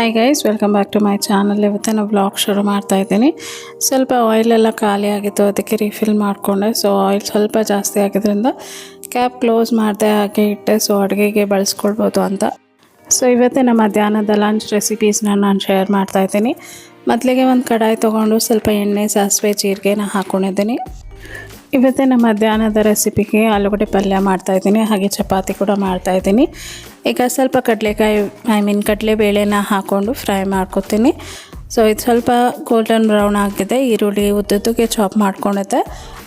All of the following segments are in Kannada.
Hi guys welcome back to my channel ಇವತ್ತು ನಾನು ಬ್ಲಾಗ್ ಶುರು ಮಾಡ್ತಾ ಇದ್ದೀನಿ. ಸ್ವಲ್ಪ ಆಯಿಲೆಲ್ಲ ಖಾಲಿ ಆಗಿತ್ತು, ಅದಕ್ಕೆ ರೀಫಿಲ್ ಮಾಡಿಕೊಂಡೆ. ಸೊ ಆಯಿಲ್ ಸ್ವಲ್ಪ ಜಾಸ್ತಿ ಆಗಿದ್ದರಿಂದ ಕ್ಯಾಪ್ ಕ್ಲೋಸ್ ಮಾಡಿದೆ, ಹಾಗೆ ಇಟ್ಟೆ. ಸೊ ಅಡುಗೆಗೆ ಬಳಸ್ಕೊಳ್ಬೋದು ಅಂತ. ಸೊ ನಮ್ಮ ಮಧ್ಯಾಹ್ನದ ಲಂಚ್ ರೆಸಿಪೀಸ್ನ ನಾನು ಶೇರ್ ಮಾಡ್ತಾ ಇದ್ದೀನಿ. ಮೊದಲಿಗೆ ಒಂದು ಕಡಾಯಿ ತೊಗೊಂಡು ಸ್ವಲ್ಪ ಎಣ್ಣೆ, ಸಾಸಿವೆ, ಜೀರಿಗೆನ ಹಾಕ್ಕೊಂಡಿದ್ದೀನಿ ಇವತ್ತಿನ ಮಧ್ಯಾಹ್ನದ ರೆಸಿಪಿಗೆ ಆಲೂಗಡ್ಡೆ ಪಲ್ಯ ಮಾಡ್ತಾಯಿದ್ದೀನಿ ಹಾಗೆ ಚಪಾತಿ ಕೂಡ ಮಾಡ್ತಾಯಿದ್ದೀನಿ ಈಗ ಸ್ವಲ್ಪ ಕಡಲೆಕಾಯಿ ಐ ಮೀನ್ ಕಡಲೆಬೇಳೆನ ಹಾಕ್ಕೊಂಡು ಫ್ರೈ ಮಾಡ್ಕೊತೀನಿ. ಸೊ ಇದು ಸ್ವಲ್ಪ ಗೋಲ್ಡನ್ ಬ್ರೌನ್ ಆಗಿದೆ, ಈರುಳ್ಳಿ ಉದ್ದುದ್ದಕ್ಕೆ ಚಾಪ್ ಮಾಡ್ಕೊಂಡಿದ್ದೆ.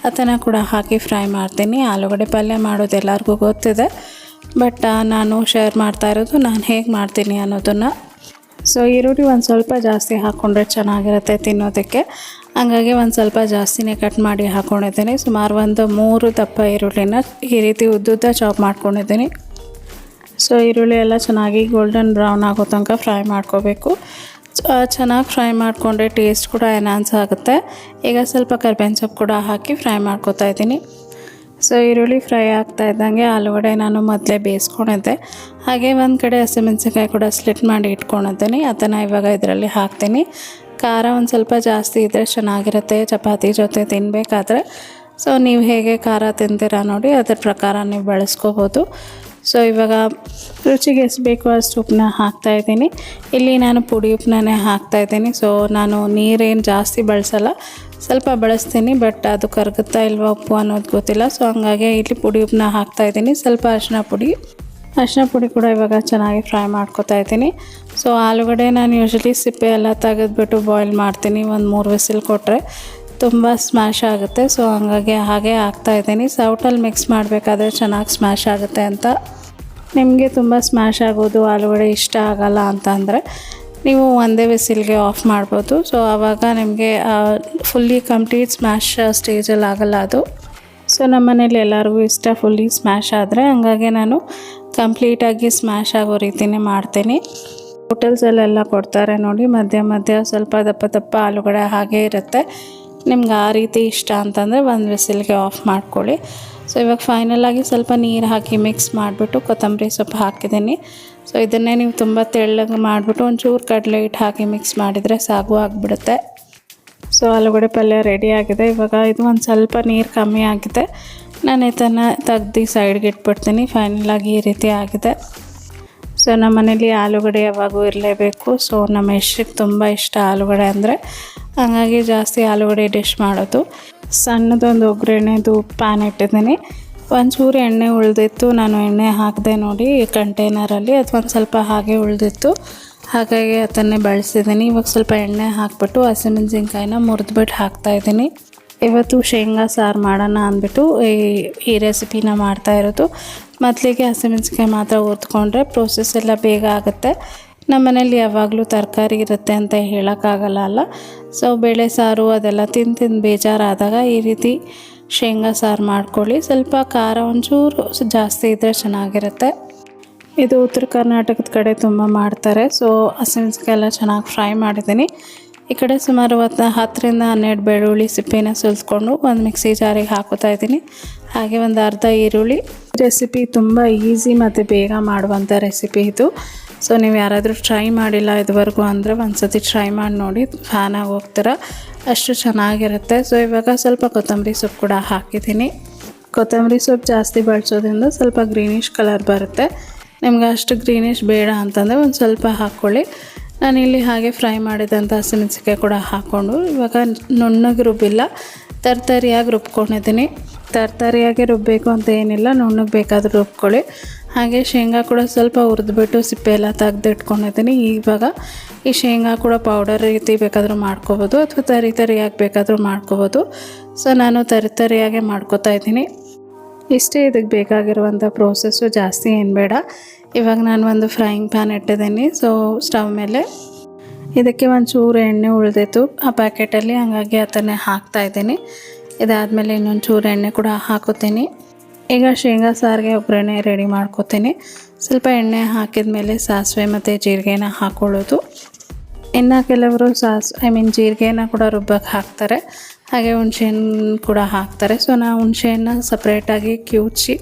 ಅದನ್ನು ಕೂಡ ಹಾಕಿ ಫ್ರೈ ಮಾಡ್ತೀನಿ. ಆಲೂಗಡ್ಡೆ ಪಲ್ಯ ಮಾಡೋದು ಎಲ್ಲರಿಗೂ ಗೊತ್ತಿದೆ ಬಟ್ ನಾನು ಶೇರ್ ಮಾಡ್ತಾ ಇರೋದು, ನಾನು ಹೇಗೆ ಮಾಡ್ತೀನಿ ಅನ್ನೋದನ್ನು. ಸೊ ಈರುಳ್ಳಿ ಒಂದು ಸ್ವಲ್ಪ ಜಾಸ್ತಿ ಹಾಕ್ಕೊಂಡ್ರೆ ಚೆನ್ನಾಗಿರುತ್ತೆ ತಿನ್ನೋದಕ್ಕೆ. ಹಂಗಾಗಿ ಒಂದು ಸ್ವಲ್ಪ ಜಾಸ್ತಿನೇ ಕಟ್ ಮಾಡಿ ಹಾಕ್ಕೊಂಡಿದ್ದೀನಿ ಸುಮಾರು ಒಂದು ಮೂರು ದಪ್ಪ ಈರುಳ್ಳಿನ ಈ ರೀತಿ ಉದ್ದುದ್ದ ಚಾಪ್ ಮಾಡ್ಕೊಂಡಿದ್ದೀನಿ. ಸೊ ಈರುಳ್ಳಿ ಎಲ್ಲ ಚೆನ್ನಾಗಿ ಗೋಲ್ಡನ್ ಬ್ರೌನ್ ಆಗೋ ತನಕ ಫ್ರೈ ಮಾಡ್ಕೋಬೇಕು. ಚೆನ್ನಾಗಿ ಫ್ರೈ ಮಾಡಿಕೊಂಡ್ರೆ ಟೇಸ್ಟ್ ಕೂಡ ಎನ್ಹಾನ್ಸ್ ಆಗುತ್ತೆ. ಈಗ ಸ್ವಲ್ಪ ಕರ್ಬೇವಿನ ಸೊಪ್ಪು ಕೂಡ ಹಾಕಿ ಫ್ರೈ ಮಾಡ್ಕೋತಾ ಇದ್ದೀನಿ. ಸೊ ಈರುಳ್ಳಿ ಫ್ರೈ ಆಗ್ತಾ ಇದ್ದಂಗೆ ಆಲೂಗಡೆ ನಾನು ಮೊದಲೇ ಬೇಯಿಸ್ಕೊಂಡಿದ್ದೆ. ಹಾಗೆ ಒಂದು ಕಡೆ ಹಸಿಮೆಣಸಿನ್ಕಾಯಿ ಕೂಡ ಸ್ಲಿಟ್ ಮಾಡಿ ಇಟ್ಕೊಂಡಿದ್ದೀನಿ. ಅದನ್ನು ಇವಾಗ ಇದರಲ್ಲಿ ಹಾಕ್ತೀನಿ. ಖಾರ ಒಂದು ಸ್ವಲ್ಪ ಜಾಸ್ತಿ ಇದ್ದರೆ ಚೆನ್ನಾಗಿರುತ್ತೆ, ಚಪಾತಿ ಜೊತೆ ತಿನ್ನಬೇಕಾದ್ರೆ ಸೊ ನೀವು ಹೇಗೆ ಖಾರ ತಿಂತೀರಾ ನೋಡಿ, ಅದ್ರ ಪ್ರಕಾರ ನೀವು ಬಳಸ್ಕೋಬೋದು. ಸೊ ಇವಾಗ ರುಚಿಗೆ ಎಷ್ಟು ಬೇಕೋ ಅಷ್ಟು ಉಪ್ಪನ್ನ ಹಾಕ್ತಾಯಿದ್ದೀನಿ ಇಲ್ಲಿ ನಾನು ಪುಡಿ ಉಪ್ಪನ್ನೇ ಹಾಕ್ತಾಯಿದ್ದೀನಿ ಸೊ ನಾನು ನೀರೇನು ಜಾಸ್ತಿ ಬಳಸಲ್ಲ, ಸ್ವಲ್ಪ ಬಳಸ್ತೀನಿ ಬಟ್ ಅದು ಕರಗುತ್ತಾ ಇಲ್ವಾ ಉಪ್ಪು ಅನ್ನೋದು ಗೊತ್ತಿಲ್ಲ. ಸೊ ಹಂಗಾಗಿ ಇಲ್ಲಿ ಪುಡಿ ಉಪ್ಪನ್ನ ಹಾಕ್ತಾಯಿದ್ದೀನಿ ಸ್ವಲ್ಪ ಅರಿಶಿನ ಪುಡಿ. ಅರಿಶಿನ ಪುಡಿ ಕೂಡ ಇವಾಗ ಚೆನ್ನಾಗಿ ಫ್ರೈ ಮಾಡ್ಕೊತಾ ಇದ್ದೀನಿ. ಸೊ ಆಲೂಗಡ್ಡೆ ನಾನು ಯೂಶ್ವಲಿ ಸಿಪ್ಪೆ ಎಲ್ಲ ತೆಗೆದ್ಬಿಟ್ಟು ಬಾಯ್ಲ್ ಮಾಡ್ತೀನಿ. ಒಂದು ಮೂರು ವಿಸಿಲ್ ಕೊಟ್ಟರೆ ತುಂಬ ಸ್ಮ್ಯಾಶ್ ಆಗುತ್ತೆ. ಸೊ ಹಂಗಾಗಿ ಹಾಗೆ ಹಾಕ್ತಾಯಿದ್ದೀನಿ ಸೌಟಲ್ಲಿ ಮಿಕ್ಸ್ ಮಾಡಬೇಕಾದ್ರೆ ಚೆನ್ನಾಗಿ ಸ್ಮ್ಯಾಶ್ ಆಗುತ್ತೆ ಅಂತ. ನಿಮಗೆ ತುಂಬ ಸ್ಮ್ಯಾಶ್ ಆಗೋದು ಆಲೂಗಡೆ ಇಷ್ಟ ಆಗಲ್ಲ ಅಂತ ಅಂದರೆ ನೀವು ಒಂದೇ ವಿಸಿಲ್ಗೆ ಆಫ್ ಮಾಡ್ಬೋದು. ಸೊ ಆವಾಗ ನಿಮಗೆ ಫುಲ್ಲಿ ಕಂಪ್ಲೀಟ್ ಸ್ಮ್ಯಾಶ್ ಸ್ಟೇಜಲ್ಲಿ ಆಗಲ್ಲ ಅದು. ಸೊ ನಮ್ಮ ಮನೇಲಿ ಎಲ್ಲರಿಗೂ ಇಷ್ಟ ಫುಲ್ಲಿ ಸ್ಮ್ಯಾಶ್ ಆದರೆ. ಹಂಗಾಗಿ ನಾನು ಕಂಪ್ಲೀಟಾಗಿ ಸ್ಮ್ಯಾಶ್ ಆಗೋ ರೀತಿನೇ ಮಾಡ್ತೀನಿ. ಹೋಟೆಲ್ಸಲ್ಲೆಲ್ಲ ಕೊಡ್ತಾರೆ ನೋಡಿ, ಮಧ್ಯ ಮಧ್ಯ ಸ್ವಲ್ಪ ದಪ್ಪ ದಪ್ಪ ಆಲೂಗಡೆ ಹಾಗೆ ಇರುತ್ತೆ. ನಿಮ್ಗೆ ಆ ರೀತಿ ಇಷ್ಟ ಅಂತಂದರೆ ಒಂದು ವಿಸಿಲ್ಗೆ ಆಫ್ ಮಾಡ್ಕೊಳ್ಳಿ. ಸೊ ಇವಾಗ ಫೈನಲಾಗಿ ಸ್ವಲ್ಪ ನೀರು ಹಾಕಿ ಮಿಕ್ಸ್ ಮಾಡಿಬಿಟ್ಟು ಕೊತ್ತಂಬರಿ ಸೊಪ್ಪು ಹಾಕಿದ್ದೀನಿ. ಸೊ ಇದನ್ನೇ ನೀವು ತುಂಬ ತೆಳ್ಳಗೆ ಮಾಡಿಬಿಟ್ಟು ಒಂಚೂರು ಕಡಲೆ ಹಿಟ್ಟು ಹಾಕಿ ಮಿಕ್ಸ್ ಮಾಡಿದರೆ ಸಾಗು ಆಗಿಬಿಡುತ್ತೆ. ಸೊ ಆಲೂಗಡೆ ಪಲ್ಯ ರೆಡಿ ಆಗಿದೆ. ಇವಾಗ ಇದು ಒಂದು ಸ್ವಲ್ಪ ನೀರು ಕಮ್ಮಿ ಆಗಿದೆ. ನಾನು ಇದನ್ನು ತೆಗ್ದು ಸೈಡ್ಗೆ ಇಟ್ಬಿಡ್ತೀನಿ. ಫೈನಲಾಗಿ ಈ ರೀತಿ ಆಗಿದೆ. ಸೊ ನಮ್ಮ ಮನೇಲಿ ಆಲೂಗಡ್ಡೆ ಯಾವಾಗೂ ಇರಲೇಬೇಕು. ಸೊ ನಮ್ಮ ಯಶಕ್ಕೆ ತುಂಬ ಇಷ್ಟ ಆಲೂಗಡೆ ಅಂದರೆ. ಹಾಗಾಗಿ ಜಾಸ್ತಿ ಆಲೂಗಡ್ಡೆ ಡಿಶ್ ಮಾಡೋದು. ಸಣ್ಣದೊಂದು ಒಗ್ಗರಣೆದು ಪ್ಯಾನ್ ಇಟ್ಟಿದ್ದೀನಿ. ಒಂಚೂರು ಎಣ್ಣೆ ಉಳಿದಿತ್ತು. ನಾನು ಎಣ್ಣೆ ಹಾಕಿದೆ ನೋಡಿ ಕಂಟೈನರಲ್ಲಿ ಒಂದು ಸ್ವಲ್ಪ ಹಾಗೆ ಉಳಿದಿತ್ತು. ಹಾಗಾಗಿ ಅದನ್ನೇ ಬಳಸಿದ್ದೀನಿ. ಇವಾಗ ಸ್ವಲ್ಪ ಎಣ್ಣೆ ಹಾಕ್ಬಿಟ್ಟು ಹಸಿಮೆಣಸಿನ್ಕಾಯಿನ ಮುರಿದ್ಬಿಟ್ಟು ಹಾಕ್ತಾಯಿದ್ದೀನಿ ಇವತ್ತು ಶೇಂಗಾ, ಸಾರು ಮಾಡೋಣ ಅಂದ್ಬಿಟ್ಟು ಈ ಈ ರೆಸಿಪಿನ ಮಾಡ್ತಾ ಇರೋದು. ಮೊದಲಿಗೆ ಹಸಿಮೆಣಸಿನ್ಕಾಯಿ ಮಾತ್ರ ಓದ್ಕೊಂಡ್ರೆ ಪ್ರೋಸೆಸ್ ಎಲ್ಲ ಬೇಗ ಆಗುತ್ತೆ. ನಮ್ಮ ಮನೇಲಿ ಯಾವಾಗಲೂ ತರಕಾರಿ ಇರುತ್ತೆ ಅಂತ ಹೇಳೋಕ್ಕಾಗಲ್ಲ ಅಲ್ಲ. ಸೊ ಬೇಳೆ ಸಾರು ಅದೆಲ್ಲ ತಿಂದು ತಿಂದು ಬೇಜಾರಾದಾಗ ಈ ರೀತಿ ಶೇಂಗಾ, ಸಾರು ಮಾಡ್ಕೊಳ್ಳಿ. ಸ್ವಲ್ಪ ಖಾರ ಒಂಚೂರು ಜಾಸ್ತಿ ಇದ್ದರೆ ಚೆನ್ನಾಗಿರುತ್ತೆ. ಇದು ಉತ್ತರ ಕರ್ನಾಟಕದ ಕಡೆ ತುಂಬ ಮಾಡ್ತಾರೆ. ಸೊ ಹಸಿಮೆಣಸಿನ್ಕಾಯಿ ಎಲ್ಲ ಚೆನ್ನಾಗಿ ಫ್ರೈ ಮಾಡಿದ್ದೀನಿ. ಈ ಕಡೆ ಸುಮಾರು ಹೊತ್ತು ಹತ್ತರಿಂದ ಹನ್ನೆರಡು ಬೆಳ್ಳುಳ್ಳಿ ಸಿಪ್ಪೆನ ಸುಲಿಸ್ಕೊಂಡು ಒಂದು ಮಿಕ್ಸಿ ಜಾರಿಗೆ ಹಾಕೋತಾ ಇದ್ದೀನಿ. ಹಾಗೆ ಒಂದು ಅರ್ಧ ಈರುಳ್ಳಿ. ರೆಸಿಪಿ ತುಂಬ ಈಸಿ ಮತ್ತು ಬೇಗ ಮಾಡುವಂಥ ರೆಸಿಪಿ ಇದು. ಸೊ ನೀವು ಯಾರಾದರೂ ಟ್ರೈ ಮಾಡಿಲ್ಲ ಇದುವರೆಗೂ ಅಂದರೆ ಒಂದು ಸತಿ ಟ್ರೈ ಮಾಡಿ ನೋಡಿ ಫ್ಯಾನಾಗಿ ಹೋಗ್ತೀರಾ. ಅಷ್ಟು ಚೆನ್ನಾಗಿರುತ್ತೆ. ಸೊ ಇವಾಗ ಸ್ವಲ್ಪ ಕೊತ್ತಂಬರಿ ಸೊಪ್ಪು ಕೂಡ ಹಾಕಿದ್ದೀನಿ. ಕೊತ್ತಂಬರಿ ಸೊಪ್ಪು ಜಾಸ್ತಿ ಬಳಸೋದ್ರಿಂದ ಸ್ವಲ್ಪ ಗ್ರೀನಿಶ್ ಕಲರ್ ಬರುತ್ತೆ. ನಿಮ್ಗೆ ಅಷ್ಟು ಗ್ರೀನಿಶ್ ಬೇಡ ಅಂತಂದರೆ ಒಂದು ಸ್ವಲ್ಪ ಹಾಕ್ಕೊಳ್ಳಿ. ನಾನಿಲ್ಲಿ ಹಾಗೆ ಫ್ರೈ ಮಾಡಿದಂಥ ಹಸಿಮೆಣಸಿಕಾಯಿ ಕೂಡ ಹಾಕ್ಕೊಂಡು ಇವಾಗ ನುಣ್ಣಗೆ ರುಬ್ಬಿಲ್ಲ. ತರ್ತರಿಯಾಗಿ ರುಬ್ಕೊಂಡಿದ್ದೀನಿ. ತರ್ತರಿಯಾಗಿ ರುಬ್ಬಬೇಕು ಅಂತ ಏನಿಲ್ಲ, ನುಣ್ಣಗೆ ಬೇಕಾದರೂ ರುಬ್ಕೊಳ್ಳಿ. ಹಾಗೆ ಶೇಂಗಾ ಕೂಡ ಸ್ವಲ್ಪ ಹುರಿದ್ಬಿಟ್ಟು ಸಿಪ್ಪೆ ಎಲ್ಲ ತೆಗ್ದು ಇಟ್ಕೊಂಡಿದ್ದೀನಿ ಇವಾಗ ಈ ಶೇಂಗಾ ಕೂಡ ಪೌಡರ್ ರೀತಿ ಬೇಕಾದರೂ ಮಾಡ್ಕೋಬೋದು ಅಥವಾ ತರಿ ತರಿಯಾಗಿ ಬೇಕಾದರೂ ಮಾಡ್ಕೋಬೋದು. ಸೊ ನಾನು ತರಿ ತರಿಯಾಗೆ ಮಾಡ್ಕೋತಾ ಇದ್ದೀನಿ. ಇಷ್ಟೇ ಇದಕ್ಕೆ ಬೇಕಾಗಿರುವಂಥ ಪ್ರೋಸೆಸ್ಸು ಜಾಸ್ತಿ ಏನು ಬೇಡ. ಇವಾಗ ನಾನು ಒಂದು ಫ್ರೈಯಿಂಗ್ ಪ್ಯಾನ್ ಇಟ್ಟಿದ್ದೀನಿ. ಸೊ ಸ್ಟವ್ ಮೇಲೆ ಇದಕ್ಕೆ ಒಂದು ಚೂರು ಎಣ್ಣೆ ಉಳಿದಿತ್ತು. ಆ ಪ್ಯಾಕೆಟಲ್ಲಿ ಹಾಗಾಗಿ ಅದನ್ನೇ ಹಾಕ್ತಾ ಇದ್ದೀನಿ. ಇದಾದಮೇಲೆ ಇನ್ನೊಂದು ಚೂರು ಎಣ್ಣೆ ಕೂಡ ಹಾಕೋತೀನಿ ಈಗ ಶೇಂಗಾ ಸಾರಿಗೆ ಒಗ್ಗರಣೆ ರೆಡಿ ಮಾಡ್ಕೋತೀನಿ. ಸ್ವಲ್ಪ ಎಣ್ಣೆ ಹಾಕಿದ ಮೇಲೆ ಸಾಸಿವೆ ಮತ್ತು ಜೀರಿಗೆನ ಹಾಕ್ಕೊಳ್ಳೋದು ಇನ್ನು ಕೆಲವರು ಸಾಸ್ ಐ ಮೀನ್ ಜೀರಿಗೆನ ಕೂಡ ರುಬ್ಬಕ್ಕೆ ಹಾಕ್ತಾರೆ. ಹಾಗೆ ಹುಣ್ಸೆಹಣ್ಣು ಕೂಡ ಹಾಕ್ತಾರೆ. ಸೊ ನಾನು ಹುಣ್ಸೆಹಣ್ಣ ಸಪ್ರೇಟಾಗಿ ಕಿವುಚಿ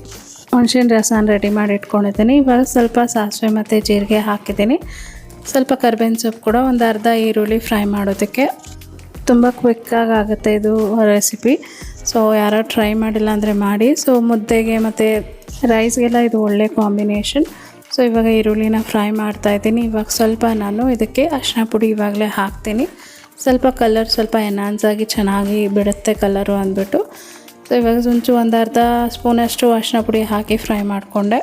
ಹುಣ್ಸೆಹಣ್ಣು ರಸನ ರೆಡಿ ಮಾಡಿ ಇಟ್ಕೊಂಡಿದ್ದೀನಿ. ಇವಾಗ ಸ್ವಲ್ಪ ಸಾಸಿವೆ ಮತ್ತು ಜೀರಿಗೆ ಹಾಕಿದ್ದೀನಿ. ಸ್ವಲ್ಪ ಕರ್ಬೇವಿನ ಸೊಪ್ಪು ಕೂಡ ಒಂದು ಅರ್ಧ ಈರುಳ್ಳಿ ಫ್ರೈ ಮಾಡೋದಕ್ಕೆ. ತುಂಬ ಕ್ವಿಕ್ಕಾಗಿ ಆಗುತ್ತೆ ಇದು ರೆಸಿಪಿ ಸೊ ಯಾರೋ ಟ್ರೈ ಮಾಡಿಲ್ಲ ಅಂದರೆ ಮಾಡಿ. ಸೊ ಮುದ್ದೆಗೆ ಮತ್ತು ರೈಸ್ಗೆಲ್ಲ ಇದು ಒಳ್ಳೆ ಕಾಂಬಿನೇಷನ್ ಸೊ ಇವಾಗ ಈರುಳ್ಳಿನ ಫ್ರೈ ಮಾಡ್ತಾ ಇದ್ದೀನಿ. ಇವಾಗ ಸ್ವಲ್ಪ ನಾನು ಇದಕ್ಕೆ ಅರಿಶಿನ ಪುಡಿ ಇವಾಗಲೇ ಹಾಕ್ತೀನಿ. ಸ್ವಲ್ಪ ಕಲರ್ ಸ್ವಲ್ಪ ಎನ್ಹಾನ್ಸ್ ಆಗಿ ಚೆನ್ನಾಗಿ ಬಿಡುತ್ತೆ ಕಲರು ಅಂದ್ಬಿಟ್ಟು. ಸೊ ಇವಾಗ ಸುಂಚು ಒಂದು ಅರ್ಧ ಸ್ಪೂನಷ್ಟು ಅರಿಶಿನ ಪುಡಿ ಹಾಕಿ ಫ್ರೈ ಮಾಡಿಕೊಂಡೆ.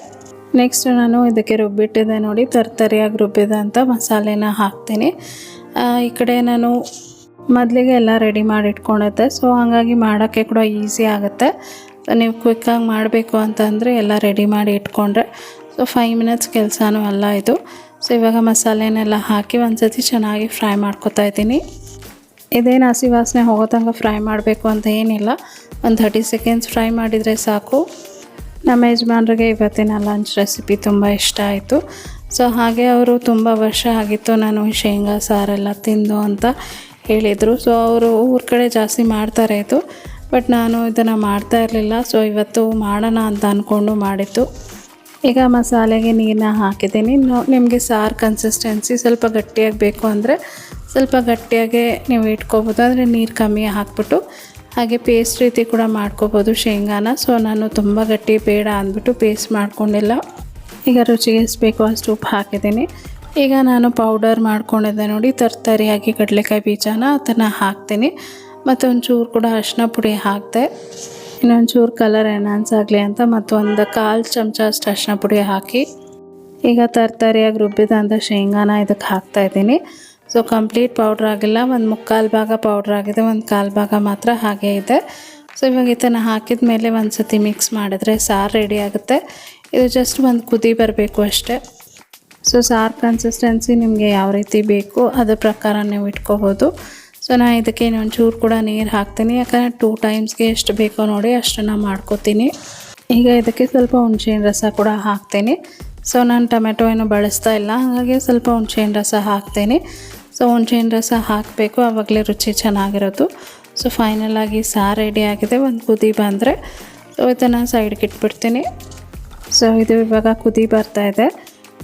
ನೆಕ್ಸ್ಟ್ ನಾನು ಇದಕ್ಕೆ ರುಬ್ಬಿಟ್ಟಿದೆ ನೋಡಿ, ತರ್ತರಿಯಾಗಿ ರುಬ್ಬಿದೆ ಅಂತ ಮಸಾಲೆನ ಹಾಕ್ತೀನಿ. ಈ ಕಡೆ ನಾನು ಮೊದಲಿಗೆ ಎಲ್ಲ ರೆಡಿ ಮಾಡಿ ಇಟ್ಕೊಂಡಿದ್ದೆ ಸೊ ಹಾಗಾಗಿ ಮಾಡೋಕ್ಕೆ ಕೂಡ ಈಸಿ ಆಗುತ್ತೆ. ಸೊ ನೀವು ಕ್ವಿಕ್ಕಾಗಿ ಮಾಡಬೇಕು ಅಂತಂದರೆ ಎಲ್ಲ ರೆಡಿ ಮಾಡಿ ಇಟ್ಕೊಂಡ್ರೆ ಸೊ ಫೈವ್ ಮಿನಿಟ್ಸ್ ಕೆಲಸನೂ ಎಲ್ಲ ಇದು. ಸೊ ಇವಾಗ ಮಸಾಲೆನೆಲ್ಲ ಹಾಕಿ ಒಂದ್ಸತಿ ಚೆನ್ನಾಗಿ ಫ್ರೈ ಮಾಡ್ಕೊತಾ ಇದ್ದೀನಿ. ಇದೇನು ಹಸಿ ವಾಸನೆ ಹೋಗೋ ತನಕ ಫ್ರೈ ಮಾಡಬೇಕು ಅಂತ ಏನಿಲ್ಲ. ಒಂದು ಥರ್ಟಿ ಸೆಕೆಂಡ್ಸ್ ಫ್ರೈ ಮಾಡಿದರೆ ಸಾಕು. ನಮ್ಮ ಯಜಮಾನ್ರಿಗೆ ಇವತ್ತಿನ ಲಂಚ್ ರೆಸಿಪಿ ತುಂಬ ಇಷ್ಟ ಆಯಿತು. ಸೊ ಹಾಗೆ ಅವರು ತುಂಬ ವರ್ಷ ಆಗಿತ್ತು ನಾನು ಶೇಂಗಾ ಸಾರೆಲ್ಲ ತಿಂದು ಅಂತ ಹೇಳಿದರು. ಸೊ ಅವರು ಊರ ಕಡೆ ಜಾಸ್ತಿ ಮಾಡ್ತಾರೆ ಇದು. ಬಟ್ ನಾನು ಇದನ್ನು ಮಾಡ್ತಾ ಇರಲಿಲ್ಲ. ಸೊ ಇವತ್ತು ಮಾಡೋಣ ಅಂತ ಅಂದ್ಕೊಂಡು ಮಾಡಿತ್ತು ಈಗ ಮಸಾಲೆಗೆ ನೀರನ್ನ ಹಾಕಿದ್ದೀನಿ. ನಿಮಗೆ ಸಾರು ಕನ್ಸಿಸ್ಟೆನ್ಸಿ ಸ್ವಲ್ಪ ಗಟ್ಟಿಯಾಗಿ ಬೇಕು ಅಂದರೆ ಸ್ವಲ್ಪ ಗಟ್ಟಿಯಾಗೆ ನೀವು ಇಟ್ಕೋಬೋದು. ಅಂದರೆ ನೀರು ಕಮ್ಮಿ ಹಾಕ್ಬಿಟ್ಟು ಹಾಗೆ ಪೇಸ್ಟ್ ರೀತಿ ಕೂಡ ಮಾಡ್ಕೋಬೋದು ಶೇಂಗಾನ. ಸೊ ನಾನು ತುಂಬ ಗಟ್ಟಿ ಬೇಡ ಅಂದ್ಬಿಟ್ಟು ಪೇಸ್ಟ್ ಮಾಡ್ಕೊಂಡಿಲ್ಲ. ಈಗ ರುಚಿಗೆ ಎಷ್ಟು ಬೇಕೋ ಅಷ್ಟು ಉಪ್ಪು ಹಾಕಿದ್ದೀನಿ. ಈಗ ನಾನು ಪೌಡರ್ ಮಾಡ್ಕೊಂಡಿದ್ದೆ ನೋಡಿ, ತರ್ತರಿಯಾಗಿ ಕಡಲೆಕಾಯಿ ಬೀಜನ ಅದನ್ನು ಹಾಕ್ತೀನಿ. ಮತ್ತು ಒಂಚೂರು ಕೂಡ ಅರಿಶಿನ ಪುಡಿ ಹಾಕಿದೆ. ಇನ್ನೊಂಚೂರು ಕಲರ್ ಎನ್ಹಾನ್ಸ್ ಆಗಲಿ ಅಂತ ಮತ್ತೊಂದು ಕಾಲು ಚಮಚ ಅಷ್ಟು ಅರಿಶಿನ ಪುಡಿ ಹಾಕಿ. ಈಗ ತರ್ತರಿಯಾಗಿ ರುಬ್ಬಿದಂಥ ಶೇಂಗಾನ ಇದಕ್ಕೆ ಹಾಕ್ತಾ ಇದ್ದೀನಿ. ಸೊ ಕಂಪ್ಲೀಟ್ ಪೌಡ್ರ್ ಆಗಿಲ್ಲ, ಒಂದು ಮುಕ್ಕಾಲು ಭಾಗ ಪೌಡ್ರ್ ಆಗಿದೆ, ಒಂದು ಕಾಲು ಭಾಗ ಮಾತ್ರ ಹಾಗೆ ಇದೆ. ಸೊ ಇವಾಗ ಇದನ್ನು ಹಾಕಿದ ಮೇಲೆ ಒಂದು ಸತಿ ಮಿಕ್ಸ್ ಮಾಡಿದ್ರೆ ಸಾರು ರೆಡಿ ಆಗುತ್ತೆ. ಇದು ಜಸ್ಟ್ ಒಂದು ಕುದಿ ಬರಬೇಕು ಅಷ್ಟೇ. ಸೊ ಸಾರು ಕನ್ಸಿಸ್ಟೆನ್ಸಿ ನಿಮಗೆ ಯಾವ ರೀತಿ ಬೇಕು, ಅದ್ರ ಪ್ರಕಾರ ನೀವು ಇಟ್ಕೋಬೋದು. ಸೊ ನಾನು ಇದಕ್ಕೆ ಒಂಚೂರು ಕೂಡ ನೀರು ಹಾಕ್ತೀನಿ, ಯಾಕಂದರೆ ಟೂ ಟೈಮ್ಸ್ಗೆ ಎಷ್ಟು ಬೇಕೋ ನೋಡಿ ಅಷ್ಟನ್ನು ಮಾಡ್ಕೋತೀನಿ. ಈಗ ಇದಕ್ಕೆ ಸ್ವಲ್ಪ ಹುಣ್ಸೆಹಣ್ಣು ರಸ ಕೂಡ ಹಾಕ್ತೀನಿ. ಸೊ ನಾನು ಟೊಮೆಟೊ ಏನು ಬಳಸ್ತಾ ಇಲ್ಲ, ಹಾಗಾಗಿ ಸ್ವಲ್ಪ ಹುಣ್ಸೆಹಣ್ಣು ರಸ ಹಾಕ್ತೀನಿ. ಸೊ ಹುಣ್ಸೆಹಣ್ಣು ರಸ ಹಾಕಬೇಕು, ಆವಾಗಲೇ ರುಚಿ ಚೆನ್ನಾಗಿರೋದು. ಸೊ ಫೈನಲಾಗಿ ಸಾರು ರೆಡಿ ಆಗಿದೆ, ಒಂದು ಕುದಿ ಬಂದರೆ. ಸೊ ಇದನ್ನು ಸೈಡ್ಗೆ ಇಟ್ಬಿಡ್ತೀನಿ. ಸೊ ಇದು ಇವಾಗ ಕುದಿ ಬರ್ತಾ ಇದೆ.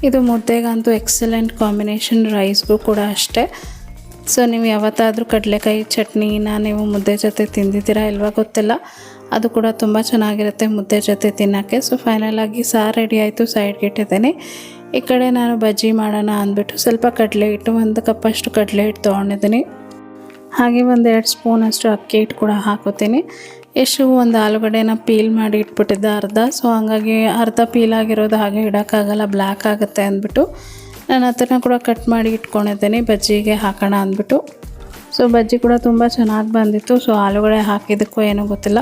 ಇದು ಮುದ್ದೆಗಂತೂ ಎಕ್ಸಲೆಂಟ್ ಕಾಂಬಿನೇಷನ್ ರೈಸ್ಗೂ ಕೂಡ ಅಷ್ಟೇ. ಸೊ ನೀವು ಯಾವತ್ತಾದರೂ ಕಡಲೆಕಾಯಿ ಚಟ್ನಿನ ನೀವು ಮುದ್ದೆ ಜೊತೆ ತಿಂದಿದ್ದೀರಾ ಇಲ್ವಾ ಗೊತ್ತಿಲ್ಲ. ಅದು ಕೂಡ ತುಂಬ ಚೆನ್ನಾಗಿರುತ್ತೆ ಮುದ್ದೆ ಜೊತೆ ತಿನ್ನೋಕ್ಕೆ. ಸೊ ಫೈನಲಾಗಿ ಸಾರು ರೆಡಿ ಆಯಿತು ಸೈಡ್ಗೆ ಇಟ್ಟಿದ್ದೀನಿ. ಈ ಕಡೆ ನಾನು ಬಜ್ಜಿ ಮಾಡೋಣ ಅಂದ್ಬಿಟ್ಟು ಸ್ವಲ್ಪ ಕಡಲೆ ಹಿಟ್ಟು, ಒಂದು ಕಪ್ಪಷ್ಟು ಕಡಲೆ ಹಿಟ್ಟು ತೊಗೊಂಡಿದ್ದೀನಿ. ಹಾಗೆ ಒಂದು ಎರಡು ಸ್ಪೂನಷ್ಟು ಅಕ್ಕಿ ಹಿಟ್ಟು ಕೂಡ ಹಾಕೋತೀನಿ. ಎಷ್ಟು ಒಂದು ಆಲೂಗಡ್ಡೆನ ಪೀಲ್ ಮಾಡಿ ಇಟ್ಬಿಟ್ಟಿದ್ದೆ ಅರ್ಧ. ಸೊ ಹಂಗಾಗಿ ಅರ್ಧ ಪೀಲ್ ಆಗಿರೋದು ಹಾಗೆ ಇಡೋಕ್ಕಾಗಲ್ಲ, ಬ್ಲ್ಯಾಕ್ ಆಗುತ್ತೆ ಅಂದ್ಬಿಟ್ಟು ನಾನು ಅದನ್ನು ಕೂಡ ಕಟ್ ಮಾಡಿ ಇಟ್ಕೊಂಡಿದ್ದೀನಿ, ಬಜ್ಜಿಗೆ ಹಾಕೋಣ ಅಂದ್ಬಿಟ್ಟು. ಸೊ ಬಜ್ಜಿ ಕೂಡ ತುಂಬ ಚೆನ್ನಾಗಿ ಬಂದಿತ್ತು. ಸೊ ಆಲೂಗಡೆ ಹಾಕಿದ್ದಕ್ಕೂ ಏನೂ ಗೊತ್ತಿಲ್ಲ.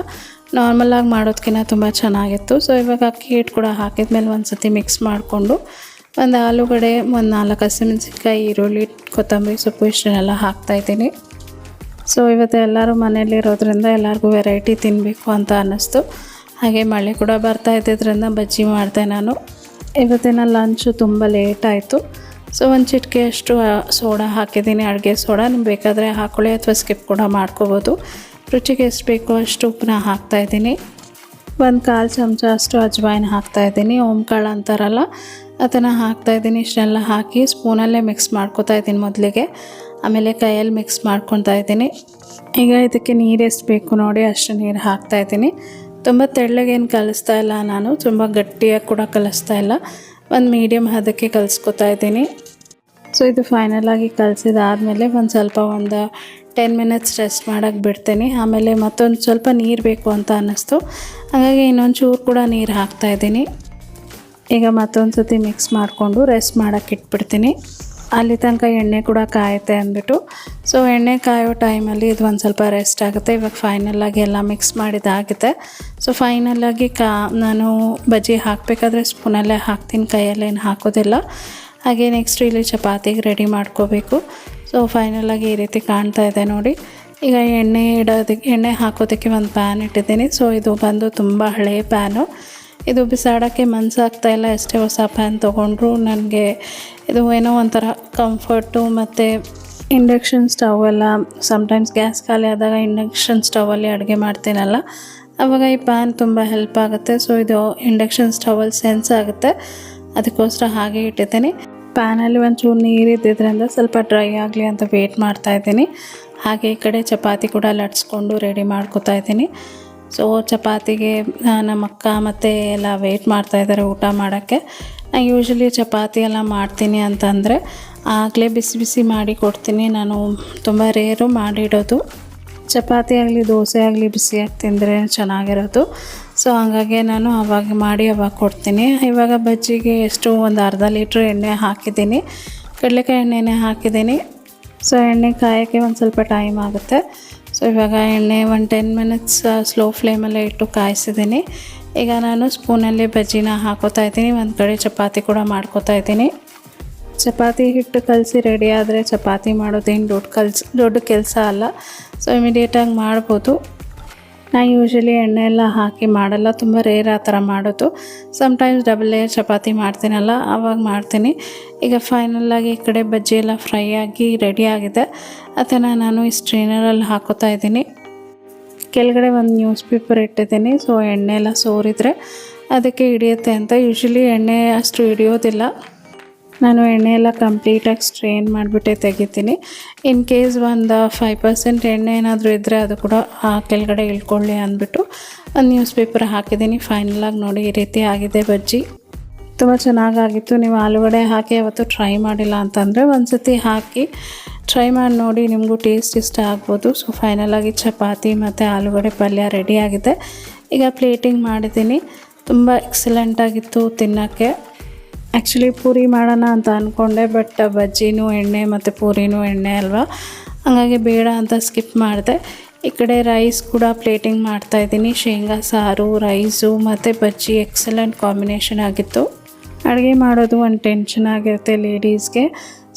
ನಾರ್ಮಲಾಗಿ ಮಾಡೋದಕ್ಕಿಂತ ತುಂಬ ಚೆನ್ನಾಗಿತ್ತು. ಸೊ ಇವಾಗ ಅಕ್ಕಿ ಹಿಟ್ಟು ಕೂಡ ಹಾಕಿದ್ಮೇಲೆ ಒಂದು ಸತಿ ಮಿಕ್ಸ್ ಮಾಡಿಕೊಂಡು ಒಂದು ಆಲೂಗಡೆ ಒಂದು ನಾಲ್ಕು ಹಸಿಮೆಣಸಿನ್ಕಾಯಿ, ಈರುಳ್ಳಿ, ಕೊತ್ತಂಬರಿ ಸೊಪ್ಪು ಇಷ್ಟನ್ನೆಲ್ಲ ಹಾಕ್ತಾಯಿದ್ದೀನಿ ಸೊ ಇವತ್ತು ಎಲ್ಲರೂ ಮನೆಯಲ್ಲಿರೋದ್ರಿಂದ ಎಲ್ಲರಿಗೂ ವೆರೈಟಿ ತಿನ್ನಬೇಕು ಅಂತ ಅನ್ನಿಸ್ತು. ಹಾಗೆ ಮಳೆ ಕೂಡ ಬರ್ತಾ ಇದ್ದಿದ್ದರಿಂದ ಬಜ್ಜಿ ಮಾಡಿದೆ ನಾನು. ಇವತ್ತಿನ ಲಂಚು ತುಂಬ ಲೇಟ್ ಆಯಿತು. ಸೊ ಒಂದು ಚಿಟಿಕೆಯಷ್ಟು ಸೋಡಾ ಹಾಕಿದ್ದೀನಿ, ಅಡುಗೆ ಸೋಡಾ. ನಿಮ್ಗೆ ಬೇಕಾದರೆ ಹಾಕೊಳ್ಳಿ ಅಥವಾ ಸ್ಕಿಪ್ ಕೂಡ ಮಾಡ್ಕೋಬೋದು. ರುಚಿಗೆ ಎಷ್ಟು ಬೇಕೋ ಅಷ್ಟು ಉಪ್ಪನ್ನ ಹಾಕ್ತಾಯಿದ್ದೀನಿ ಒಂದು ಕಾಲು ಚಮಚ ಅಷ್ಟು ಅಜ್ವಾಯಿನ ಹಾಕ್ತಾಯಿದ್ದೀನಿ ಓಂಕಾಳು ಅಂತಾರಲ್ಲ ಅದನ್ನು ಹಾಕ್ತಾ ಇದ್ದೀನಿ. ಇಷ್ಟೆಲ್ಲ ಹಾಕಿ ಸ್ಪೂನಲ್ಲೇ ಮಿಕ್ಸ್ ಮಾಡ್ಕೊತಾ ಇದ್ದೀನಿ ಮೊದಲಿಗೆ. ಆಮೇಲೆ ಕೈಯಲ್ಲಿ ಮಿಕ್ಸ್ ಮಾಡ್ಕೊತಾ ಇದ್ದೀನಿ. ಈಗ ಇದಕ್ಕೆ ನೀರು ಎಷ್ಟು ಬೇಕು ನೋಡಿ ಅಷ್ಟು ನೀರು ಹಾಕ್ತಾ ಇದ್ದೀನಿ. ತುಂಬ ತೆಳ್ಳಗೇನು ಕಲಿಸ್ತಾ ಇಲ್ಲ ನಾನು, ತುಂಬ ಗಟ್ಟಿಯಾಗಿ ಕೂಡ ಕಲಿಸ್ತಾ ಇಲ್ಲ. ಒಂದು ಮೀಡಿಯಮ್ ಹದಕ್ಕೆ ಕಲಿಸ್ಕೊತಾ ಇದ್ದೀನಿ. ಸೊ ಇದು ಫೈನಲಾಗಿ ಕಲಸಿದಾದ್ಮೇಲೆ ಒಂದು ಸ್ವಲ್ಪ ಒಂದು ಟೆನ್ ಮಿನಿಟ್ಸ್ ರೆಸ್ಟ್ ಮಾಡೋಕ್ಕೆ ಬಿಡ್ತೀನಿ. ಆಮೇಲೆ ಮತ್ತೊಂದು ಸ್ವಲ್ಪ ನೀರು ಬೇಕು ಅಂತ ಅನ್ನಿಸ್ತು. ಹಾಗಾಗಿ ಇನ್ನೊಂದು ಚೂರು ಕೂಡ ನೀರು ಹಾಕ್ತಾಯಿದ್ದೀನಿ ಈಗ ಮತ್ತೊಂದು ಸತಿ ಮಿಕ್ಸ್ ಮಾಡಿಕೊಂಡು ರೆಸ್ಟ್ ಮಾಡೋಕ್ಕೆ ಇಟ್ಬಿಡ್ತೀನಿ. ಅಲ್ಲಿ ತನಕ ಎಣ್ಣೆ ಕೂಡ ಕಾಯುತ್ತೆ ಅಂದ್ಬಿಟ್ಟು. ಸೊ ಎಣ್ಣೆ ಕಾಯೋ ಟೈಮಲ್ಲಿ ಇದು ಒಂದು ಸ್ವಲ್ಪ ರೆಸ್ಟ್ ಆಗುತ್ತೆ. ಇವಾಗ ಫೈನಲ್ಲಾಗಿ ಎಲ್ಲ ಮಿಕ್ಸ್ ಮಾಡಿದಾಗಿದೆ ಸೊ ಫೈನಲ್ಲಾಗಿ ಕಾ, ನಾನು ಬಜ್ಜಿ ಹಾಕಬೇಕಾದ್ರೆ ಸ್ಪೂನಲ್ಲೇ ಹಾಕ್ತೀನಿ. ಕೈಯಲ್ಲೇನು ಹಾಕೋದಿಲ್ಲ. ಹಾಗೆ ನೆಕ್ಸ್ಟ್ ಇಲ್ಲಿ ಚಪಾತಿಗೆ ರೆಡಿ ಮಾಡ್ಕೋಬೇಕು. ಸೊ ಫೈನಲಾಗಿ ಈ ರೀತಿ ಕಾಣ್ತಾ ಇದೆ ನೋಡಿ. ಈಗ ಎಣ್ಣೆ ಇಡೋದಕ್ಕೆ ಎಣ್ಣೆ ಹಾಕೋದಕ್ಕೆ ಒಂದು ಪ್ಯಾನ್ ಇಟ್ಟಿದ್ದೀನಿ. ಸೊ ಇದು ಬಂದು ತುಂಬ ಹಳೆಯ ಪ್ಯಾನು ಇದು ಬಿಸಾಡೋಕ್ಕೆ ಮನಸ್ಸಾಗ್ತಾ ಇಲ್ಲ, ಎಷ್ಟೇ ಹೊಸ ಪ್ಯಾನ್ ತೊಗೊಂಡ್ರು ನನಗೆ ಇದು ಏನೋ ಒಂಥರ ಕಂಫರ್ಟು ಮತ್ತು ಇಂಡಕ್ಷನ್ ಸ್ಟವ್ ಎಲ್ಲ. ಸಮ್ಟೈಮ್ಸ್ ಗ್ಯಾಸ್ ಖಾಲಿ ಆದಾಗ ಇಂಡಕ್ಷನ್ ಸ್ಟವಲ್ಲಿ ಅಡುಗೆ ಮಾಡ್ತೀನಲ್ಲ ಆವಾಗ ಈ ಪ್ಯಾನ್ ತುಂಬ ಹೆಲ್ಪ್ ಆಗುತ್ತೆ. ಸೊ ಇದು ಇಂಡಕ್ಷನ್ ಸ್ಟವಲ್ಲಿ ಸೆನ್ಸ್ ಆಗುತ್ತೆ, ಅದಕ್ಕೋಸ್ಕರ ಹಾಗೆ ಇಟ್ಟಿದ್ದೀನಿ. ಪ್ಯಾನಲ್ಲಿ ಒಂಚೂರು ನೀರು ಇದ್ದಿದ್ದರಿಂದ ಸ್ವಲ್ಪ ಡ್ರೈ ಆಗಲಿ ಅಂತ ವೇಟ್ ಮಾಡ್ತಾಯಿದ್ದೀನಿ ಹಾಗೆ ಈ ಕಡೆ ಚಪಾತಿ ಕೂಡ ಲಟ್ಸ್ಕೊಂಡು ರೆಡಿ ಮಾಡ್ಕೋತಾ ಇದ್ದೀನಿ. ಸೊ ಚಪಾತಿಗೆ ನಮ್ಮ ಅಕ್ಕ ಮತ್ತು ಎಲ್ಲ ವೆಯ್ಟ್ ಮಾಡ್ತಾ ಇದ್ದಾರೆ ಊಟ ಮಾಡೋಕ್ಕೆ. ನಾನು ಯೂಶ್ವಲಿ ಚಪಾತಿ ಎಲ್ಲ ಮಾಡ್ತೀನಿ ಅಂತಂದರೆ, ಆಗಲೇ ಬಿಸಿ ಬಿಸಿ ಮಾಡಿ ಕೊಡ್ತೀನಿ. ನಾನು ತುಂಬ ರೇರು ಮಾಡಿಡೋದು. ಚಪಾತಿ ಆಗಲಿ, ದೋಸೆ ಆಗಲಿ, ಬಿಸಿಯಾಗಿ ತಿಂದರೆ ಚೆನ್ನಾಗಿರೋದು. ಸೊ ಹಂಗಾಗಿ ನಾನು ಅವಾಗ ಮಾಡಿ ಅವಾಗ ಕೊಡ್ತೀನಿ. ಇವಾಗ ಬಜ್ಜಿಗೆ ಎಷ್ಟು ಒಂದು ಅರ್ಧ ಲೀಟ್ರ್ ಎಣ್ಣೆ ಹಾಕಿದ್ದೀನಿ. ಕಡಲೆಕಾಯಿ ಎಣ್ಣೆನೇ ಹಾಕಿದ್ದೀನಿ. ಸೊ ಎಣ್ಣೆ ಕಾಯೋಕ್ಕೆ ಒಂದು ಸ್ವಲ್ಪ ಟೈಮ್ ಆಗುತ್ತೆ. ಸೊ ಇವಾಗ ಎಣ್ಣೆ ಒಂದು ಟೆನ್ ಮಿನಿಟ್ಸ್ ಸ್ಲೋ ಫ್ಲೇಮಲ್ಲೇ ಇಟ್ಟು ಕಾಯಿಸಿದ್ದೀನಿ. ಈಗ ನಾನು ಸ್ಪೂನಲ್ಲಿ ಬಜ್ಜಿನ ಹಾಕೋತಾ ಇದ್ದೀನಿ. ಒಂದು ಕಡೆ ಚಪಾತಿ ಕೂಡ ಮಾಡ್ಕೋತಾ ಇದ್ದೀನಿ. ಚಪಾತಿ ಹಿಟ್ಟು ಕಲಸಿ ರೆಡಿ ಆದರೆ ಚಪಾತಿ ಮಾಡೋದೇನು ದೊಡ್ಡ ಕಲ್ಸ್, ದೊಡ್ಡ ಕೆಲಸ ಅಲ್ಲ. ಸೊ ಇಮಿಡಿಯೇಟಾಗಿ ಮಾಡ್ಬೋದು. ನಾನು ಯೂಶ್ವಲಿ ಎಣ್ಣೆ ಎಲ್ಲ ಹಾಕಿ ಮಾಡಲ್ಲ, ತುಂಬ ರೇರ್ ಆ ಥರ ಮಾಡೋದು. ಸಮಟೈಮ್ಸ್ ಡಬಲ್ ಲೇಯರ್ ಚಪಾತಿ ಮಾಡ್ತೀನಲ್ಲ ಆವಾಗ ಮಾಡ್ತೀನಿ. ಈಗ ಫೈನಲ್ಲಾಗಿ ಈ ಕಡೆ ಬಜ್ಜಿ ಎಲ್ಲ ಫ್ರೈ ಆಗಿ ರೆಡಿ ಆಗಿದೆ. ಅದನ್ನು ನಾನು ಈ ಸ್ಟ್ರೈನರಲ್ಲಿ ಹಾಕೋತಾ ಇದ್ದೀನಿ. ಕೆಳಗಡೆ ಒಂದು ನ್ಯೂಸ್ ಪೇಪರ್ ಇಟ್ಟಿದ್ದೀನಿ ಸೊ ಎಣ್ಣೆ ಎಲ್ಲ ಸೋರಿದರೆ ಅದಕ್ಕೆ ಹಿಡಿಯುತ್ತೆ ಅಂತ. ಯೂಶ್ವಲಿ ಎಣ್ಣೆ ಅಷ್ಟು ಹಿಡಿಯೋದಿಲ್ಲ. ನಾನು ಎಣ್ಣೆ ಎಲ್ಲ ಕಂಪ್ಲೀಟಾಗಿ ಸ್ಟ್ರೈನ್ ಮಾಡಿಬಿಟ್ಟೆ ತೆಗಿತೀನಿ. ಇನ್ ಕೇಸ್ ಒಂದು ಫೈವ್ ಪರ್ಸೆಂಟ್ ಎಣ್ಣೆ ಏನಾದರೂ ಇದ್ದರೆ ಅದು ಕೂಡ ಆ ಕೆಳಗಡೆ ಇಳ್ಕೊಳ್ಳಿ ಅಂದ್ಬಿಟ್ಟು ನ್ಯೂಸ್ ಪೇಪರ್ ಹಾಕಿದ್ದೀನಿ. ಫೈನಲಾಗಿ ನೋಡಿ ಈ ರೀತಿ ಆಗಿದೆ ಬಜ್ಜಿ. ತುಂಬ ಚೆನ್ನಾಗಾಗಿತ್ತು. ನೀವು ಆಲೂಗಡೆ ಹಾಕಿ ಯಾವತ್ತೂ ಟ್ರೈ ಮಾಡಿಲ್ಲ ಅಂತಂದರೆ ಒಂದು ಸತಿ ಹಾಕಿ ಟ್ರೈ ಮಾಡಿ ನೋಡಿ ನಿಮಗೂ ಟೇಸ್ಟ್ ಇಷ್ಟ ಆಗ್ಬೋದು. ಸೊ ಫೈನಲಾಗಿ ಚಪಾತಿ ಮತ್ತು ಆಲೂಗಡೆ ಪಲ್ಯ ರೆಡಿ ಆಗಿದೆ. ಈಗ ಪ್ಲೇಟಿಂಗ್ ಮಾಡಿದ್ದೀನಿ. ತುಂಬ ಎಕ್ಸಲೆಂಟಾಗಿತ್ತು ತಿನ್ನೋಕ್ಕೆ. ಆ್ಯಕ್ಚುಲಿ ಪೂರಿ ಮಾಡೋಣ ಅಂತ ಅಂದ್ಕೊಂಡೆ ಬಟ್ ಬಜ್ಜಿನೂ ಎಣ್ಣೆ ಮತ್ತು ಪೂರಿನೂ ಎಣ್ಣೆ ಅಲ್ವಾ? ಹಾಗಾಗಿ ಬೇಡ ಅಂತ ಸ್ಕಿಪ್ ಮಾಡಿದೆ. ಈ ಕಡೆ ರೈಸ್ ಕೂಡ ಪ್ಲೇಟಿಂಗ್ ಮಾಡ್ತಾಯಿದ್ದೀನಿ ಶೇಂಗಾ, ಸಾರು ರೈಸು ಮತ್ತು ಬಜ್ಜಿ ಎಕ್ಸಲೆಂಟ್ ಕಾಂಬಿನೇಷನ್ ಆಗಿತ್ತು. ಅಡುಗೆ ಮಾಡೋದು ಒಂದು ಟೆನ್ಷನ್ ಆಗಿರುತ್ತೆ ಲೇಡೀಸ್ಗೆ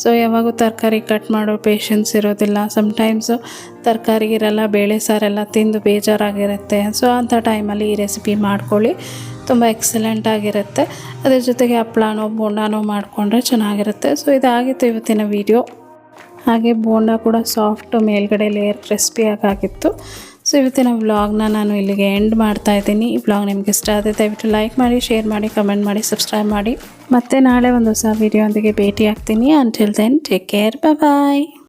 ಸೊ ಯಾವಾಗೂ ತರಕಾರಿ ಕಟ್ ಮಾಡೋ ಪೇಷನ್ಸ್ ಇರೋದಿಲ್ಲ. ಸಮ್ಟೈಮ್ಸು ತರಕಾರಿ ಇರಲ್ಲ, ಬೇಳೆ ಸಾರೆಲ್ಲ ತಿಂದು ಬೇಜಾರಾಗಿರುತ್ತೆ. ಸೊ ಅಂಥ ಟೈಮಲ್ಲಿ ಈ ರೆಸಿಪಿ ಮಾಡ್ಕೊಳ್ಳಿ. ತುಂಬ ಎಕ್ಸಲೆಂಟ್ ಆಗಿರುತ್ತೆ. ಅದ್ರ ಜೊತೆಗೆ ಹಪ್ಳನೋ ಬೋಂಡಾನೋ ಮಾಡಿಕೊಂಡ್ರೆ ಚೆನ್ನಾಗಿರುತ್ತೆ. ಸೊ ಇದಾಗಿತ್ತು ಇವತ್ತಿನ ವಿಡಿಯೋ. ಹಾಗೆ ಬೋಂಡ ಕೂಡ ಸಾಫ್ಟ್ ಮೇಲ್ಗಡೆ ಲೇಯರ್ ಕ್ರಿಸ್ಪಿಯಾಗಿತ್ತು ಸೊ ಇವತ್ತಿನ ವ್ಲಾಗ್ನ ನಾನು ಇಲ್ಲಿಗೆ ಎಂಡ್ ಮಾಡ್ತಾ ಇದ್ದೀನಿ. ಈ ವ್ಲಾಗ್ ನಿಮ್ಗೆ ಇಷ್ಟ ಆದರೆ ದಯವಿಟ್ಟು ಲೈಕ್ ಮಾಡಿ ಶೇರ್ ಮಾಡಿ ಕಮೆಂಟ್ ಮಾಡಿ ಸಬ್ಸ್ಕ್ರೈಬ್ ಮಾಡಿ. ಮತ್ತೆ ನಾಳೆ ಒಂದು ಹೊಸ ವೀಡಿಯೋ ಒಂದಿಗೆ ಭೇಟಿ ಆಗ್ತೀನಿ until then take care bye